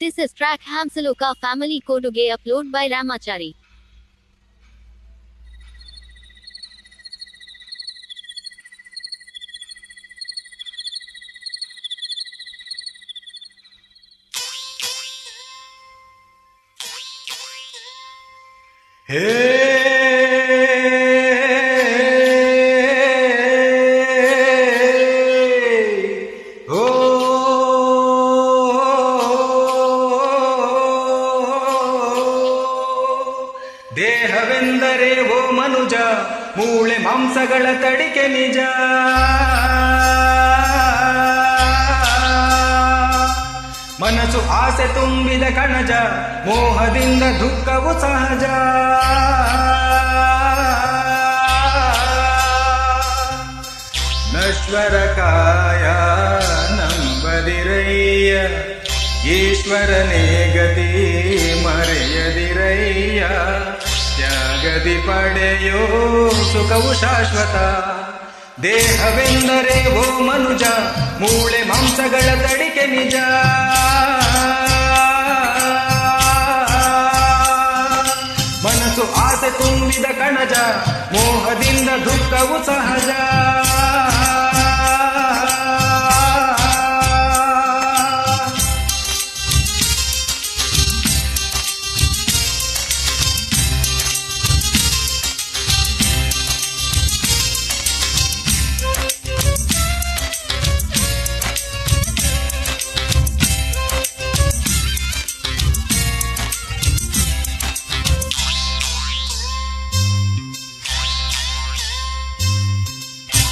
This is track Hamsaloka family Koduge upload by Ramachari. ಹೇ ದೇಹವೆಂದರೆ ಓ ಮನುಜ, ಮೂಳೆ ಮಾಂಸಗಳ ತಡಿಕೆ ನಿಜ. ಮನಸ್ಸು ಆಸೆ ತುಂಬಿದ ಕಣಜ, ಮೋಹದಿಂದ ದುಃಖವು ಸಹಜ. ನಶ್ವರ ಕಾಯ ನಂಬದಿರಯ್ಯ, ಈಶ್ವರನೇ ಗತಿ ಮರೆಯದಿರಯ್ಯ. ತ್ಯಾಗದಿ ಪಡೆಯೋ ಸುಖವು ಶಾಶ್ವತ. ದೇಹವೆಂದರೆ ಓ ಮನುಜ, ಮೂಳೆ ಮಾಂಸಗಳ ತಡಿಕೆ ನಿಜ. ಮನಸ್ಸು ಆಸೆ ತುಂಬಿದ ಕಣಜ, ಮೋಹದಿಂದ ದುಃಖವು ಸಹಜ.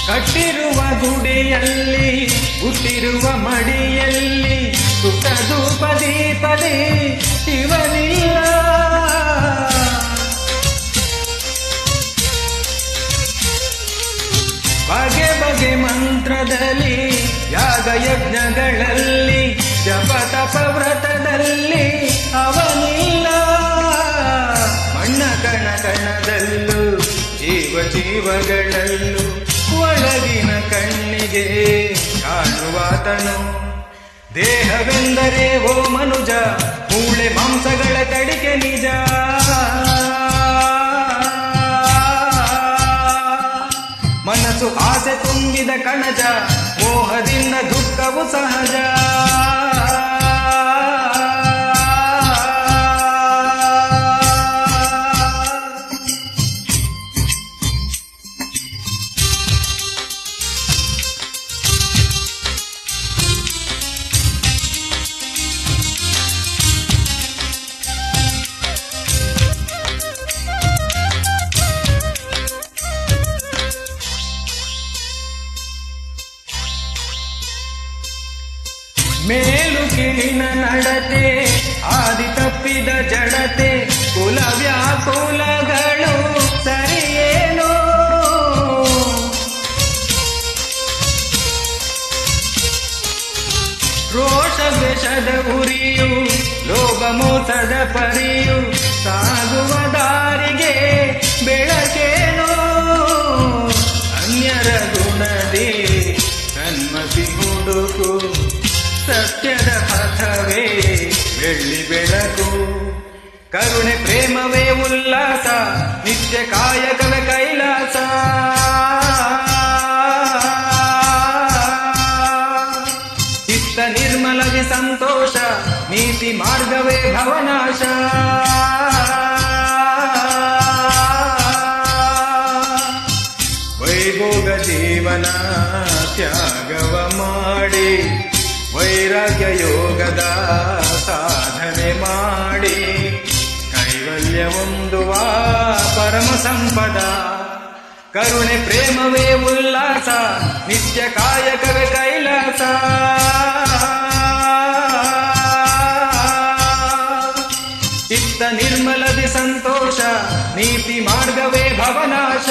ಕಟ್ಟಿರುವ ಗುಡಿಯಲ್ಲಿ, ಹುಟ್ಟಿರುವ ಮಡಿಯಲ್ಲಿ ಸುಖದು ಪದೇ ಪದೇ ಶಿವನಿಲ್ಲ ಬಗೆ ಬಗೆ ಮಂತ್ರದಲ್ಲಿ ಯಾಗ ಯಜ್ಞಗಳಲ್ಲಿ ಜಪ ತಪ ವ್ರತದಲ್ಲಿ ಅವನಿಲ್ಲ ಮಣ್ಣ ಕಣ ಕಣದಲ್ಲೂ, ಜೀವ ಜೀವಗಳಲ್ಲೂ ಒಳಗಿನ ಕಣ್ಣಿಗೆ ಕಾಣುವಾತನು. ದೇಹವೆಂದರೆ ಓ ಮನುಜ, ಮೂಳೆ ಮಾಂಸಗಳ ತಡಿಕೆ ನಿಜ. ಮನಸ್ಸು ಆಸೆ ತುಂಬಿದ ಕಣಜ, ಮೋಹದಿಂದ ದುಃಖವು ಸಹಜ. ಮೇಲು ಕಿಳಿನ ನಡತೆ, ಆದಿ ತಪ್ಪಿದ ಜಡತೆ ಕುಲ ವ್ಯಾಕುಲಗಳು ಸರಿಯೇನೋ ರೋಷ ದ್ವೇಷದ ಉರಿಯು, ಲೋಭ ಮೋಸದ ಪರಿಯು, ಸಾಗುವ ದಾರಿಗೆ ಬೆಳಕೇನೋ? ಬೆಳಕು. ಕರುಣೆ, ಪ್ರೇಮವೇ ಉಲ್ಲಾಸ, ನಿತ್ಯ ಕಾಯಕವೇ ಕೈಲಾಸ. ಚಿತ್ತ ನಿರ್ಮಲವಿ ಸಂತೋಷ, ನೀತಿ ಮಾರ್ಗವೇ ಭವನಾಶ. ವೈಭೋಗ ಜೀವನ ತ್ಯಾಗವ ಮಾಡಿ, ವೈರಾಗ್ಯ ಯೋಗದ ಪರಮ ಸಂಪದ ಕರುಣೆ ಪ್ರೇಮವೇ ಉಲ್ಲಾಸ ನಿತ್ಯ ಕಾಯಕವೇ ಕೈಲಾಸ ಚಿತ್ತ ನಿರ್ಮಲದಿ ಸಂತೋಷ ನೀತಿ ಮಾರ್ಗವೇ ಭವನಾಶ